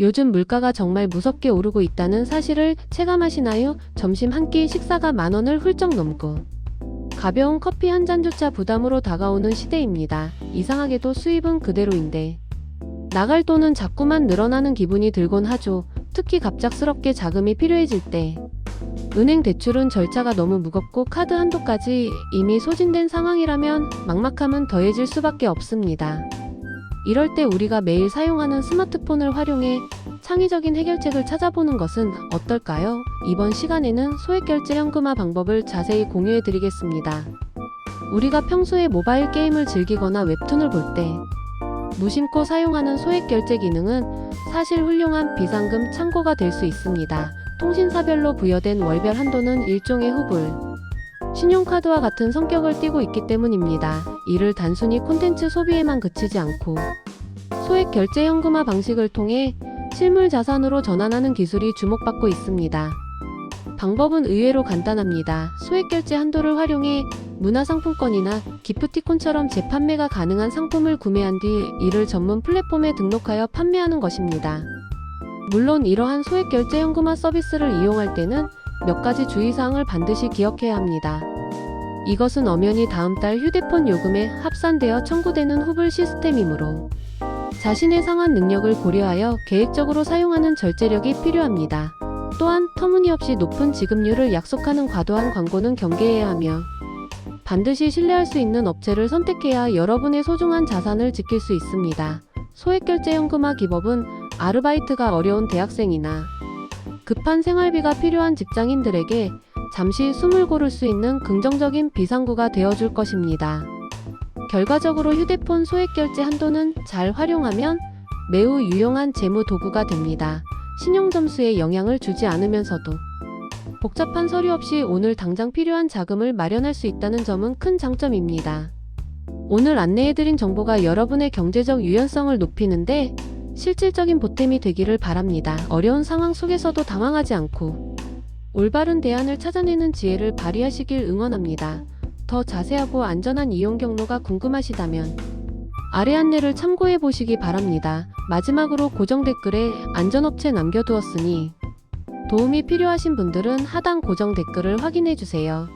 요즘 물가가 정말 무섭게 오르고 있다는 사실을 체감하시나요? 점심 한 끼 식사가 만 원을 훌쩍 넘고 가벼운 커피 한 잔조차 부담으로 다가오는 시대입니다. 이상하게도 수입은 그대로인데 나갈 돈은 자꾸만 늘어나는 기분이 들곤 하죠. 특히 갑작스럽게 자금이 필요해질 때 은행 대출은 절차가 너무 무겁고 카드 한도까지 이미 소진된 상황이라면 막막함은 더해질 수밖에 없습니다. 이럴 때 우리가 매일 사용하는 스마트폰을 활용해 창의적인 해결책을 찾아보는 것은 어떨까요? 이번 시간에는 소액결제 현금화 방법을 자세히 공유해 드리겠습니다. 우리가 평소에 모바일 게임을 즐기거나 웹툰을 볼 때 무심코 사용하는 소액결제 기능은 사실 훌륭한 비상금 창고가 될 수 있습니다. 통신사별로 부여된 월별 한도는 일종의 후불, 신용카드와 같은 성격을 띠고 있기 때문입니다. 이를 단순히 콘텐츠 소비에만 그치지 않고 소액 결제 현금화 방식을 통해 실물 자산으로 전환하는 기술이 주목받고 있습니다. 방법은 의외로 간단합니다. 소액 결제 한도를 활용해 문화상품권이나 기프티콘처럼 재판매가 가능한 상품을 구매한 뒤 이를 전문 플랫폼에 등록하여 판매하는 것입니다. 물론 이러한 소액 결제 현금화 서비스를 이용할 때는 몇 가지 주의사항을 반드시 기억해야 합니다. 이것은 엄연히 다음 달 휴대폰 요금에 합산되어 청구되는 후불 시스템이므로 자신의 상환 능력을 고려하여 계획적으로 사용하는 절제력이 필요합니다. 또한 터무니없이 높은 지급률을 약속하는 과도한 광고는 경계해야 하며 반드시 신뢰할 수 있는 업체를 선택해야 여러분의 소중한 자산을 지킬 수 있습니다. 소액결제 현금화 기법은 아르바이트가 어려운 대학생이나 급한 생활비가 필요한 직장인들에게 잠시 숨을 고를 수 있는 긍정적인 비상구가 되어줄 것입니다. 결과적으로 휴대폰 소액 결제 한도는 잘 활용하면 매우 유용한 재무 도구가 됩니다. 신용점수에 영향을 주지 않으면서도 복잡한 서류 없이 오늘 당장 필요한 자금을 마련할 수 있다는 점은 큰 장점입니다. 오늘 안내해드린 정보가 여러분의 경제적 유연성을 높이는데 실질적인 보탬이 되기를 바랍니다. 어려운 상황 속에서도 당황하지 않고 올바른 대안을 찾아내는 지혜를 발휘하시길 응원합니다. 더 자세하고 안전한 이용 경로가 궁금하시다면 아래 안내를 참고해 보시기 바랍니다. 마지막으로 고정 댓글에 안전업체 남겨두었으니 도움이 필요하신 분들은 하단 고정 댓글을 확인해 주세요.